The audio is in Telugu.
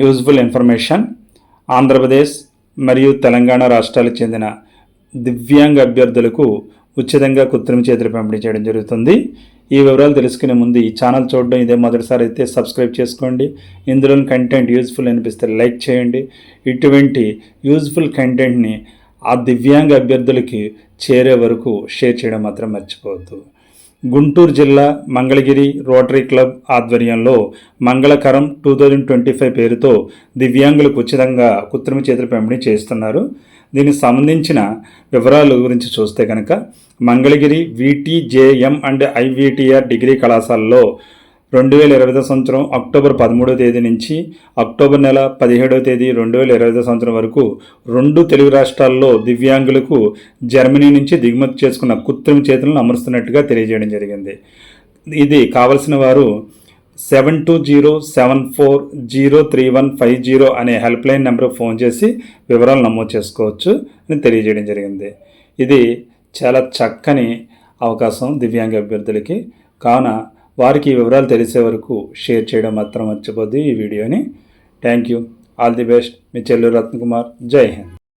Useful information. ఆంధ్రప్రదేశ్ మరియు తెలంగాణ రాష్ట్రాలకు చెందిన దివ్యాంగ అభ్యర్థులకు ఉచితంగా కృత్రిమ చేతులు పంపిణీ చేయడం జరుగుతుంది. ఈ వివరాలు తెలుసుకునే ముందు ఈ ఛానల్ చూడడం ఇదే మొదటిసారి అయితే సబ్స్క్రైబ్ చేసుకోండి. ఇందులోని కంటెంట్ యూజ్ఫుల్ అనిపిస్తే లైక్ చేయండి. ఇటువంటి యూజ్ఫుల్ కంటెంట్ని ఆ దివ్యాంగ అభ్యర్థులకి చేరే వరకు షేర్ చేయడం మాత్రం మర్చిపోవద్దు. గుంటూరు జిల్లా మంగళగిరి రోటరీ క్లబ్ ఆధ్వర్యంలో మంగళకరం టూ థౌజండ్ ట్వంటీ ఫైవ్ పేరుతో దివ్యాంగులకు ఉచితంగా కృత్రిమ చేతుల పంపిణీ చేస్తున్నారు. దీనికి సంబంధించిన వివరాలు గురించి చూస్తే కనుక Mangalagiri VTJM and IVTR degree కళాశాలలో రెండు వేల ఇరవై సంవత్సరం అక్టోబర్ పదమూడవ తేదీ నుంచి అక్టోబర్ నెల పదిహేడవ తేదీ రెండు వేల ఇరవై సంవత్సరం వరకు రెండు తెలుగు రాష్ట్రాల్లో దివ్యాంగులకు జర్మనీ నుంచి దిగుమతి చేసుకున్న కృత్రిమ చేతులను అమరుస్తున్నట్టుగా తెలియజేయడం జరిగింది. ఇది కావలసిన వారు seven two zero seven four zero three one five zero అనే హెల్ప్ లైన్ నెంబర్ ఫోన్ చేసి వివరాలు నమోదు చేసుకోవచ్చు అని తెలియజేయడం జరిగింది. ఇది చాలా చక్కని అవకాశం దివ్యాంగ అభ్యర్థులకి. కావున వారికి ఈ వివరాలు తెలిసే వరకు షేర్ చేయడం మాత్రం మర్చిపోద్దు ఈ వీడియోని. Thank you all the best. మీ చెల్లూరు రత్నకుమార్. జై హింద్.